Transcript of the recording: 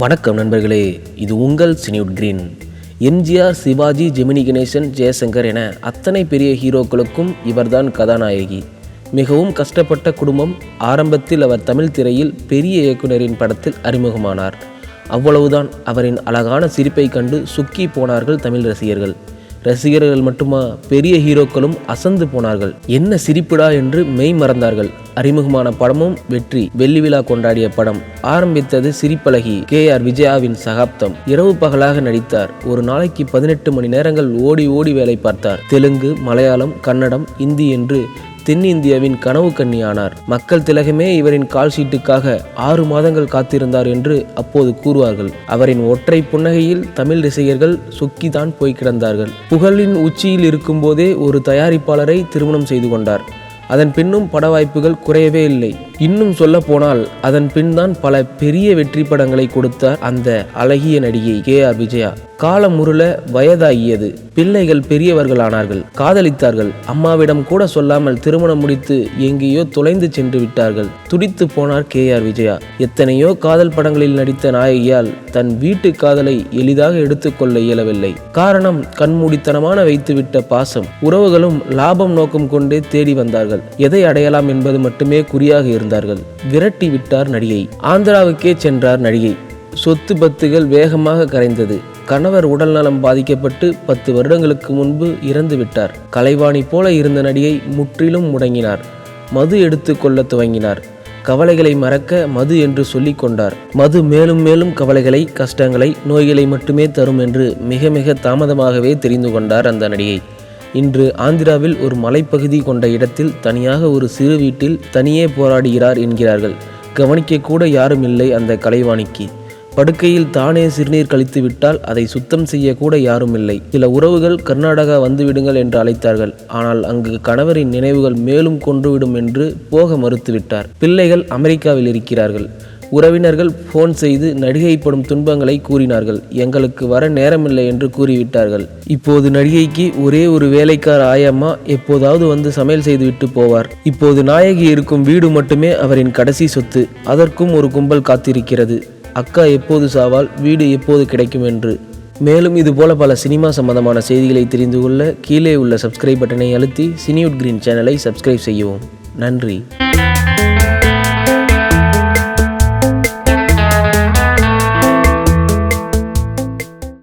வணக்கம் நண்பர்களே இது உங்கள் Cinewood green. MGR Sivaji Gemini Ganesan Jaishankar என அத்தனை பெரிய ஹீரோக்களுக்கும் இவர்தான் கதாநாயகி. மிகவும் கஷ்டப்பட்ட குடும்பம் ஆரம்பத்தில் அவர் தமிழ் திரையில் பெரிய இயக்குனரின் படத்தில் அறிமுகமானார். அவ்வளவுதான் அவரின் அழகான சிரிப்பை கண்டு சுக்கி போனார்கள் தமிழ் ரசிகர்கள். ரசிகர்கள் மட்டுமா பெரிய ஹீரோக்களும் அசந்து போனார்கள். என்ன சிரிப்புடா என்று மெய் மறந்தார்கள். அறிமுகமான படமும் வெற்றி வெள்ளி விழா கொண்டாடிய படம் ஆரம்பித்தது சிரிப்பழகி. கே ஆர் விஜயாவின் சகாப்தம். இரவு பகலாக நடித்தார். ஒரு நாளைக்கு பதினெட்டு மணி நேரங்கள் ஓடி ஓடி வேலை பார்த்தார். தெலுங்கு மலையாளம் கன்னடம் இந்தி என்று தென்னிந்தியாவின் கனவு கன்னியானார். மக்கள் திலகமே இவரின் கால் ஷீட்டுக்காக ஆறு மாதங்கள் காத்திருந்தார் என்று அப்போது கூறுவார்கள். அவரின் ஒற்றை புன்னகையில் தமிழ் ரசிகர்கள் சொக்கிதான் போய் கிடந்தார்கள். புகழின் உச்சியில் இருக்கும்போதே ஒரு தயாரிப்பாளரை திருமணம் செய்து கொண்டார். அதன் பின்னும் பட வாய்ப்புகள் குறையவே இல்லை. இன்னும் சொல்ல போனால் அதன் பின் தான் பல பெரிய வெற்றி படங்களை கொடுத்தார் அந்த அழகிய நடிகை கே ஆர் விஜயா. காலம் முருள வயதாகியது. பிள்ளைகள் பெரியவர்களானார்கள். காதலித்தார்கள். அம்மாவிடம் கூட சொல்லாமல் திருமணம் முடித்து எங்கேயோ தொலைந்து சென்று விட்டார்கள். துடித்து போனார் கே ஆர் விஜயா. எத்தனையோ காதல் படங்களில் நடித்த நாயகியால் தன் வீட்டு காதலை எளிதாக எடுத்துக்கொள்ள இயலவில்லை. காரணம் கண்மூடித்தனமான வைத்துவிட்ட பாசம். உறவுகளும் லாபம் நோக்கம் கொண்டே தேடி வந்தார்கள். எதை அடையலாம் என்பது மட்டுமே குறியாக இருந்தது. இருந்தார்கள் விரட்டி விட்டார் நடிகை. ஆந்திராவுக்கே சென்றார் நடிகை. சொத்து பத்துகள் வேகமாக கரைந்தது. கணவர் உடல்நலம் பாதிக்கப்பட்டு பத்து வருடங்களுக்கு முன்பு இறந்து விட்டார். கலைவாணி போல இருந்த நடிகை முற்றிலும் முடங்கினார். மது எடுத்து கொள்ள துவங்கினார். கவலைகளை மறக்க மது என்று சொல்லிக் கொண்டார். மது மேலும் மேலும் கவலைகளை கஷ்டங்களை நோய்களை மட்டுமே தரும் என்று மிக மிக தாமதமாகவே தெரிந்து கொண்டார் அந்த நடிகை. இன்று ஆந்திராவில் ஒரு மலைப்பகுதி கொண்ட இடத்தில் தனியாக ஒரு சிறு வீட்டில் தனியே போராடுகிறார் என்கிறார்கள். கவனிக்கக்கூட யாரும் இல்லை அந்த கலைவாணிக்கு. படுக்கையில் தானே சிறுநீர் கழித்து விட்டால் அதை சுத்தம் செய்யக்கூட யாரும் இல்லை. சில உறவுகள் கர்நாடகா வந்துவிடுங்கள் என்று அழைத்தார்கள். ஆனால் அங்கு கணவரின் நினைவுகள் மேலும் கொன்றுவிடும் என்று போக மறுத்துவிட்டார். பிள்ளைகள் அமெரிக்காவில் இருக்கிறார்கள். உறவினர்கள் ஃபோன் செய்து நடிகைப்படும் துன்பங்களை கூறினார்கள். எங்களுக்கு வர நேரமில்லை என்று கூறிவிட்டார்கள். இப்போது நடிகைக்கு ஒரே ஒரு வேலைக்கார ஆயம்மா எப்போதாவது வந்து சமையல் செய்துவிட்டு போவார். இப்போது நாயகி இருக்கும் வீடு மட்டுமே அவரின் கடைசி சொத்து. அதற்கும் ஒரு கும்பல் காத்திருக்கிறது. அக்கா எப்போது சாவால் வீடு எப்போது கிடைக்கும் என்று. மேலும் இதுபோல பல சினிமா சம்பந்தமான செய்திகளை தெரிந்து கொள்ள கீழே உள்ள சப்ஸ்கிரைப் பட்டனை அழுத்தி சினியூட் கிரீன் சேனலை சப்ஸ்கிரைப் செய்யவும். நன்றி.